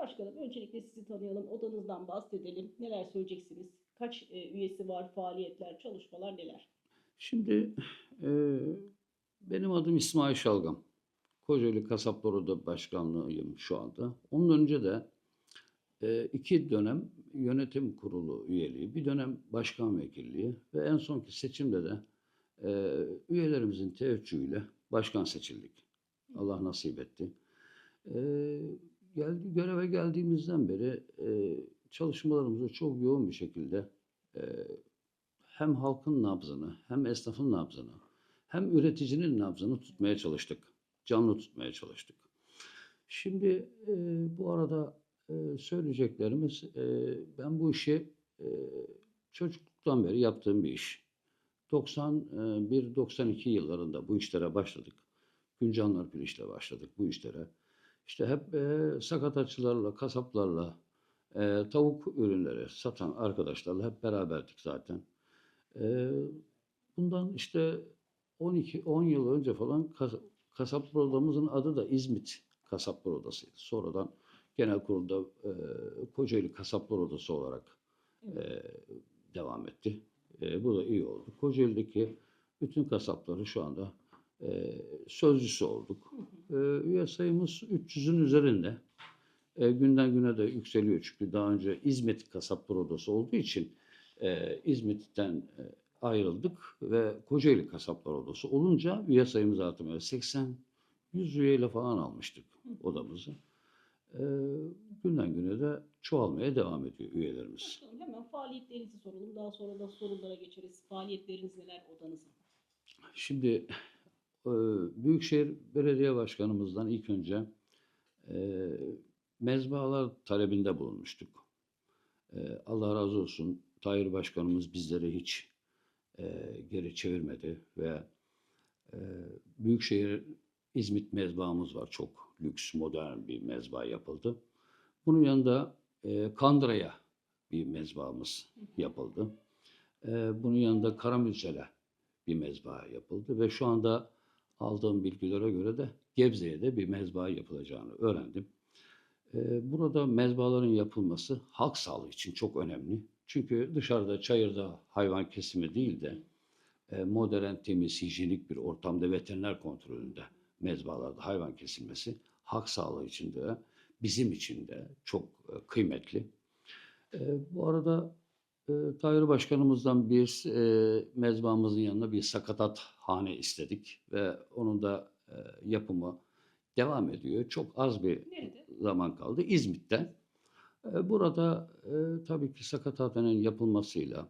Başkanım öncelikle sizi tanıyalım, odanızdan bahsedelim. Neler söyleyeceksiniz? Kaç e, üyesi var, faaliyetler, çalışmalar neler? Şimdi eee, benim adım İsmail Şalgam. Kocaeli Kasaplar Oda Başkanlığıyım şu anda. Onun önce de eee, iki dönem yönetim kurulu üyeliği, bir dönem başkan vekilliği ve en sonki seçimde de eee, üyelerimizin teveccühüyle başkan seçildik. Allah nasip etti. Eee, geldi, göreve geldiğimizden beri eee, çalışmalarımızı çok yoğun bir şekilde eee, hem halkın nabzını, hem esnafın nabzını, hem üreticinin nabzını tutmaya çalıştık. Canlı tutmaya çalıştık. Şimdi e, bu arada e, söyleyeceklerimiz, e, ben bu işi e, çocukluktan beri yaptığım bir iş. 91-92 yıllarında bu işlere başladık. Güncanlar Pirinç'le başladık bu işlere. İşte hep e, sakatatçılarla, kasaplarla, e, tavuk ürünleri satan arkadaşlarla hep beraberdik zaten. Ee, bundan işte 12-10 yıl önce falan kas, kasaplar odamızın adı da İzmit Kasaplar Odası'ydı. Sonradan genel kurulda e, Kocaeli Kasaplar Odası olarak e, devam etti. E, bu da iyi oldu. Kocaeli'deki bütün kasapları şu anda e, sözcüsü olduk. E, üye sayımız 300'ün üzerinde. E, günden güne de yükseliyor çünkü daha önce İzmit Kasaplar Odası olduğu için e, İzmit'ten e, ayrıldık ve Kocaeli Kasaplar Odası olunca üye sayımız artmaya 80 100 üyeyle falan almıştık odamızı. E, günden güne de çoğalmaya devam ediyor üyelerimiz. Başkanım hemen faaliyetlerinizi soralım. Daha sonra da sorulara geçeriz. Faaliyetleriniz neler odanızın? Şimdi Büyükşehir Belediye Başkanımızdan ilk önce e, mezbahalar talebinde bulunmuştuk. E, Allah razı olsun Tahir Başkanımız bizleri hiç e, geri çevirmedi ve Büyükşehir İzmit mezbahamız var. Çok lüks, modern bir mezba yapıldı. Bunun yanında e, Kandıra'ya bir mezbahamız yapıldı. Bunun yanında Karamürsel'e bir mezba yapıldı ve şu anda aldığım bilgilere göre de Gebze'ye de bir mezba yapılacağını öğrendim. Ee, Burada mezbaların yapılması halk sağlığı için çok önemli. Çünkü dışarıda çayırda hayvan kesimi değil de e, modern, temiz, hijyenik bir ortamda veteriner kontrolünde mezbalarda hayvan kesilmesi halk sağlığı için de bizim için de çok e, kıymetli. E, Bu arada e, Tahir Başkanımızdan bir e, mezbamızın yanına bir sakatat hane istedik ve onun da e, yapımı devam ediyor. Çok az bir Nerede? zaman kaldı İzmit'te. E, Burada e, tabii ki sakatatının yapılmasıyla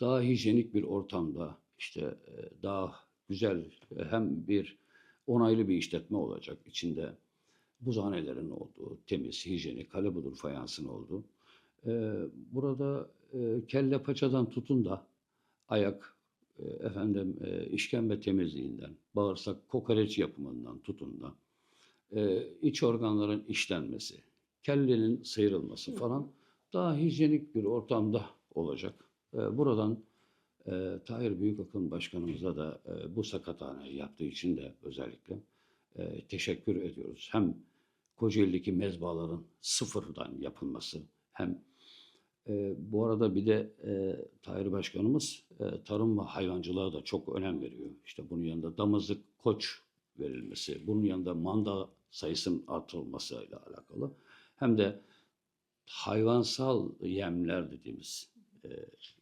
daha hijyenik bir ortamda işte e, daha güzel e, hem bir onaylı bir işletme olacak. İçinde buzhanelerin olduğu, temiz, hijyenik, kalebudur fayansın olduğu. E, Burada e, kelle paçadan tutun da ayak, e, efendim e, işkembe temizliğinden, bağırsak kokoreç yapımından tutun da iç organların işlenmesi, kellenin sıyrılması falan daha hijyenik bir ortamda olacak. Buradan e, Tahir Büyükakın Başkanımıza da e, bu sakathaneyi yaptığı için de özellikle e, teşekkür ediyoruz. Hem Kocaeli'deki mezbaların sıfırdan yapılması hem e, bu arada bir de e, Tahir Başkanımız e, tarım ve hayvancılığa da çok önem veriyor. İşte bunun yanında damızlık koç verilmesi, bunun yanında manda sayısının artırılmasıyla alakalı. Hem de hayvansal yemler dediğimiz e,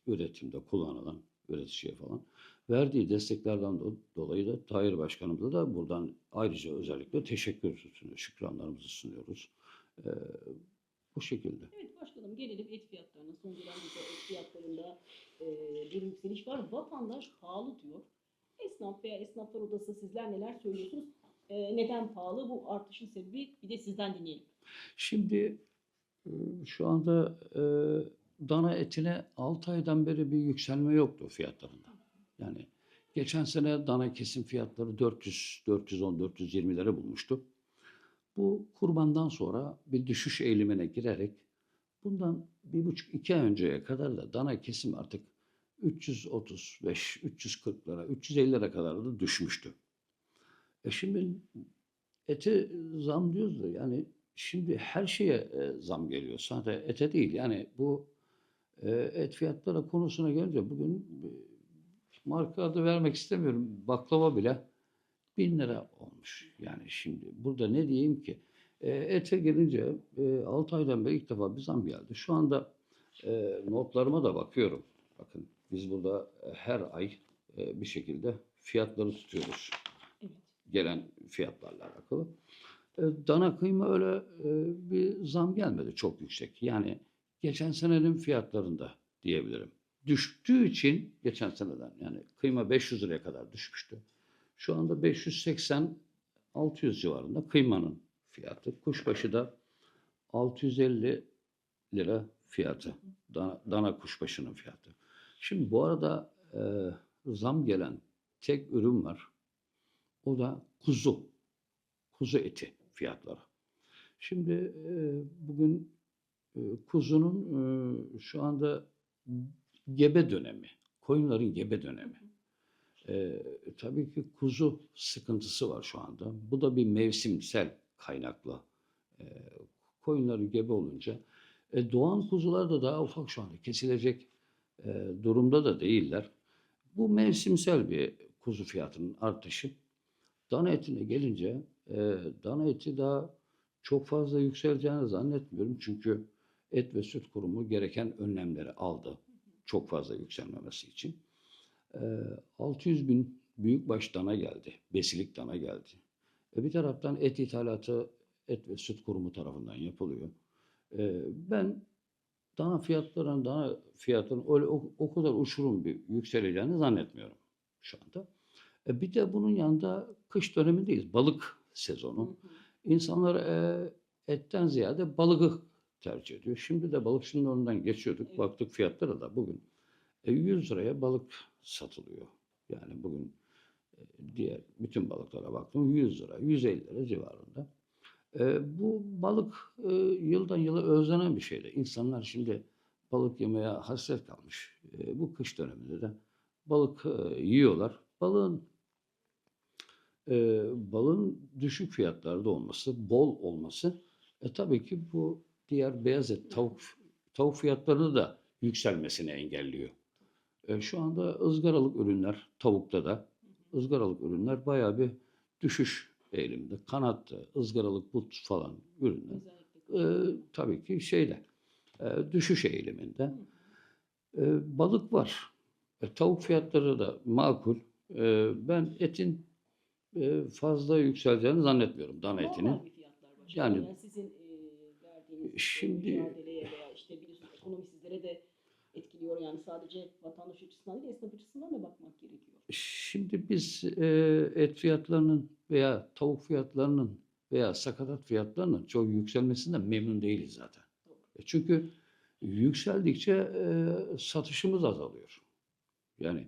üretimde kullanılan üreticiye falan verdiği desteklerden do- dolayı da Tahir Başkanımıza da buradan ayrıca özellikle teşekkür sunuyoruz, şükranlarımızı sunuyoruz. E, bu şekilde. Evet başkanım gelelim et fiyatlarına. Son dönemde et fiyatlarında e, bir yükseliş var. Vatandaş pahalı diyor. Esnaf veya esnaflar odası sizler neler söylüyorsunuz? E, neden pahalı? Bu artışın sebebi bir de sizden dinleyelim. Şimdi e, şu anda e, dana etine 6 aydan beri bir yükselme yoktu fiyatlarında. Yani geçen sene dana kesim fiyatları 400, 410, 420'lere bulmuştu. Bu kurbandan sonra bir düşüş eğilimine girerek bundan bir buçuk iki ay önceye kadar da dana kesim artık 335, 340'lara, 350'lere kadar da düşmüştü. E şimdi eti zam diyoruz da yani şimdi her şeye e, zam geliyor. Sadece ete değil. Yani bu e, et fiyatları konusuna gelince bugün marka adı vermek istemiyorum. Baklava bile bin lira olmuş. Yani şimdi burada ne diyeyim ki? E, ete gelince e, 6 aydan beri ilk defa bir zam geldi. Şu anda e, notlarıma da bakıyorum. Bakın biz burada e, her ay e, bir şekilde fiyatları tutuyoruz. Evet. Gelen fiyatlarla alakalı. E, dana kıyma öyle e, bir zam gelmedi çok yüksek. Yani geçen senenin fiyatlarında diyebilirim. Düştüğü için geçen seneden yani kıyma 500 liraya kadar düşmüştü. Şu anda 580-600 civarında kıymanın fiyatı. Kuşbaşı da 650 lira fiyatı. Dana, dana kuşbaşının fiyatı. Şimdi bu arada e, zam gelen tek ürün var. O da kuzu. Kuzu eti fiyatları. Şimdi e, bugün e, kuzunun e, şu anda gebe dönemi. Koyunların gebe dönemi. E, tabii ki kuzu sıkıntısı var şu anda. Bu da bir mevsimsel kaynaklı. E, koyunların gebe olunca e, doğan kuzular da daha ufak şu anda kesilecek e, durumda da değiller. Bu mevsimsel bir kuzu fiyatının artışı. Dana etine gelince e, dana eti daha çok fazla yükseleceğini zannetmiyorum. Çünkü Et ve Süt Kurumu gereken önlemleri aldı. Çok fazla yükselmemesi için. E, 600 bin büyükbaş dana geldi. Besilik dana geldi. E, bir taraftan et ithalatı Et ve Süt Kurumu tarafından yapılıyor. E, ben dana fiyatlarının, dana fiyatının öyle o, o kadar uçurum bir yükseleceğini zannetmiyorum şu anda. E, bir de bunun yanında kış dönemindeyiz. Balık sezonu. İnsanlar e, etten ziyade balığı tercih ediyor. Şimdi de balıkçının önünden geçiyorduk. Evet. Baktık fiyatlara da bugün e, 100 liraya balık satılıyor. Yani bugün e, diğer bütün balıklara baktım 100 lira, 150 lira civarında. E, bu balık e, yıldan yıla özlenen bir şeydi. İnsanlar şimdi balık yemeye hasret kalmış. E, bu kış döneminde de balık e, yiyorlar. Balığın e, balın düşük fiyatlarda olması, bol olması e, tabii ki bu diğer beyaz et tavuk tavuk fiyatlarını da yükselmesini engelliyor. E, şu anda ızgaralık ürünler tavukta da ızgaralık ürünler bayağı bir düşüş eğilimde. Kanattı, ızgaralık but falan ürünler e, tabii ki şeyde e, düşüş eğiliminde. E, balık var. E, tavuk fiyatları da makul. E, ben etin e, fazla yükseleceğini zannetmiyorum dana başkanım. Yani- Yani, sizin e, verdiğiniz Şimdi- Şimdi, mücadeleye veya işte biliyorsunuz ekonomi sizlere de etkiliyor. Yani sadece vatandaş açısından değil esnaf açısından da bakmak gerekiyor. Şimdi biz e, et fiyatlarının veya tavuk fiyatlarının veya sakatat fiyatlarının çok yükselmesinden memnun değiliz zaten. E, Çünkü yükseldikçe e, satışımız azalıyor. Yani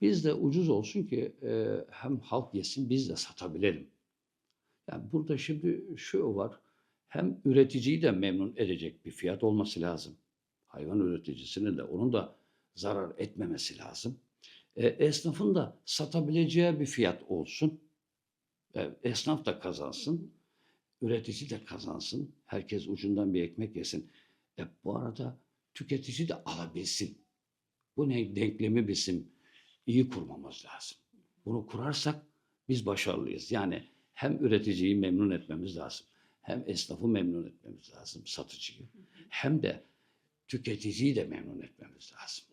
biz de ucuz olsun ki e, hem halk yesin biz de satabilelim. Yani burada şimdi şu var. Hem üreticiyi de memnun edecek bir fiyat olması lazım. Hayvan üreticisinin de onun da zarar etmemesi lazım. E, esnafın da satabileceği bir fiyat olsun. E, esnaf da kazansın. Üretici de kazansın. Herkes ucundan bir ekmek yesin. E, bu arada tüketici de alabilsin. Bu ne denklemi bizim iyi kurmamız lazım. Bunu kurarsak biz başarılıyız. Yani hem üreticiyi memnun etmemiz lazım. Hem esnafı memnun etmemiz lazım, satıcıyı. Hem de tüketiciyi de memnun etmemiz lazım.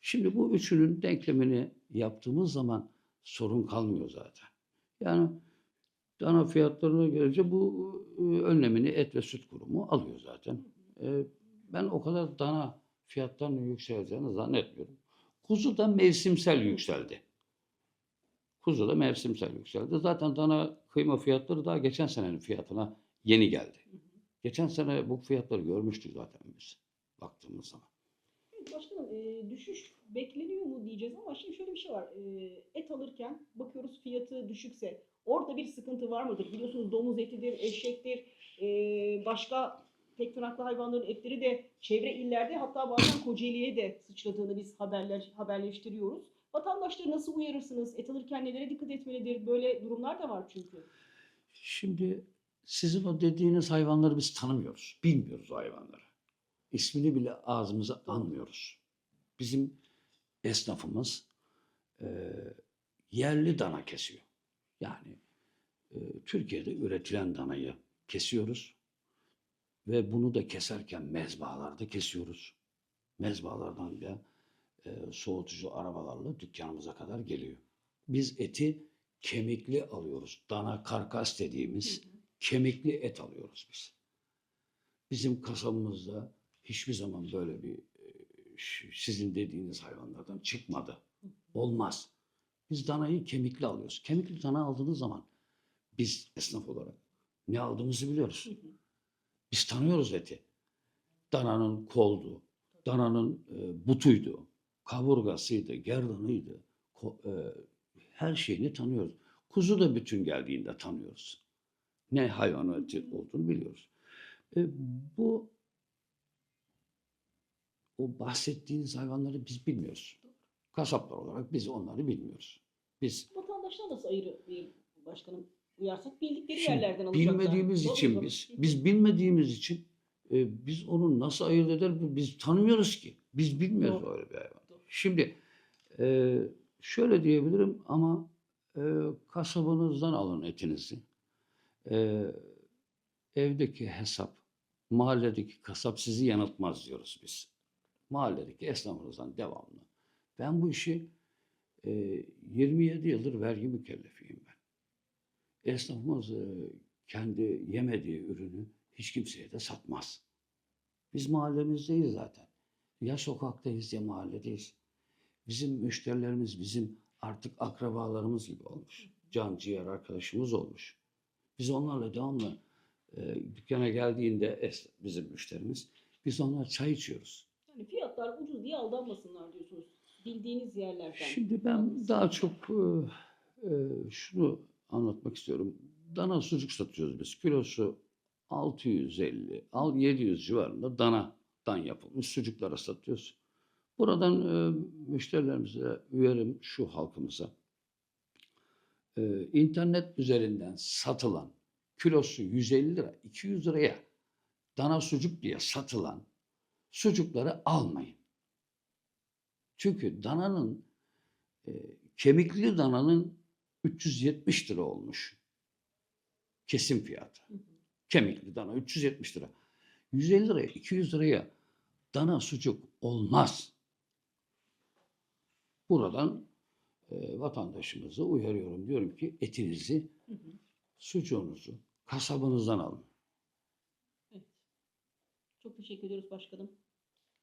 Şimdi bu üçünün denklemini yaptığımız zaman sorun kalmıyor zaten. Yani dana fiyatlarına gelince bu e, önlemini et ve süt kurumu alıyor zaten. E, Ben o kadar dana fiyatlarının yükseleceğini zannetmiyorum. Kuzu da mevsimsel yükseldi. Kuzu da mevsimsel yükseldi. Zaten dana kıyma fiyatları daha geçen senenin fiyatına yeni geldi. Geçen sene bu fiyatları görmüştük zaten biz baktığımız zaman. Evet başkanım e, düşüş bekleniyor mu diyeceğiz ama şimdi şöyle bir şey var. E, et alırken bakıyoruz fiyatı düşükse orada bir sıkıntı var mıdır? Biliyorsunuz domuz etidir, eşektir, e, başka tek tırnaklı hayvanların etleri de çevre illerde hatta bazen Kocaeli'ye de sıçradığını biz haberler haberleştiriyoruz. Vatandaşları nasıl uyarırsınız? Et alırken nelere dikkat etmelidir? Böyle durumlar da var çünkü. Şimdi sizin o dediğiniz hayvanları biz tanımıyoruz. Bilmiyoruz o hayvanları. İsmini bile ağzımıza almıyoruz. Bizim esnafımız e, yerli dana kesiyor. Yani e, Türkiye'de üretilen danayı kesiyoruz. Ve bunu da keserken mezbahalarda kesiyoruz. Mezbahalardan da e, soğutucu arabalarla dükkanımıza kadar geliyor. Biz eti kemikli alıyoruz. Dana karkas dediğimiz kemikli et alıyoruz biz. Bizim kasabımızda hiçbir zaman böyle bir sizin dediğiniz hayvanlardan çıkmadı. Olmaz. Biz danayı kemikli alıyoruz. Kemikli dana aldığınız zaman biz esnaf olarak ne aldığımızı biliyoruz. Biz tanıyoruz eti. Dananın koldu, dananın butuydu, kaburgasıydı, gerdanıydı. Her şeyini tanıyoruz. Kuzu da bütün geldiğinde tanıyoruz. Ne hayvan eti olduğunu biliyoruz. Bu o bahsettiğiniz hayvanları biz bilmiyoruz. Kasaplar olarak biz onları bilmiyoruz. Biz Vatandaşlar nasıl ayırıyor başkanım? Uyarsak bildikleri Şimdi yerlerden alacaklar. bilmediğimiz Doğru için mu? biz, biz bilmediğimiz için e, biz onu nasıl ayırt eder? Biz tanımıyoruz ki. Biz bilmiyoruz Doğru. öyle bir hayvan. Doğru. Şimdi e, şöyle diyebilirim ama e, kasabınızdan alın etinizi. E, evdeki hesap, mahalledeki kasap sizi yanıltmaz diyoruz biz. Mahalledeki esnafınızdan devamlı. Ben bu işi e, 27 yıldır vergi mükellefiyim ben. Esnafımız e, kendi yemediği ürünü hiç kimseye de satmaz. Biz mahallemizdeyiz zaten. Ya sokaktayız ya mahalledeyiz. Bizim müşterilerimiz bizim artık akrabalarımız gibi olmuş. Can ciğer arkadaşımız olmuş. Biz onlarla devamlı e, dükkana geldiğinde es- bizim müşterimiz biz onlarla çay içiyoruz. Yani fiyatlar ucuz diye aldanmasınlar diyorsunuz. Bildiğiniz yerlerden. Şimdi ben daha çok e, e, şunu anlatmak istiyorum. Dana sucuk satıyoruz biz. Kilosu 650, al 700 civarında danadan yapılmış sucuklara satıyoruz. Buradan e, müşterilerimize üyerim şu halkımıza. E, internet üzerinden satılan kilosu 150 lira, 200 liraya dana sucuk diye satılan sucukları almayın. Çünkü dananın e, kemikli dananın 370 lira olmuş. Kesim fiyatı. Kemikli dana 370 lira. 150 liraya 200 liraya dana sucuk olmaz. Buradan e, vatandaşımızı uyarıyorum. Diyorum ki etinizi, Hı hı. sucuğunuzu kasabınızdan alın. Evet. Çok teşekkür ediyoruz başkanım.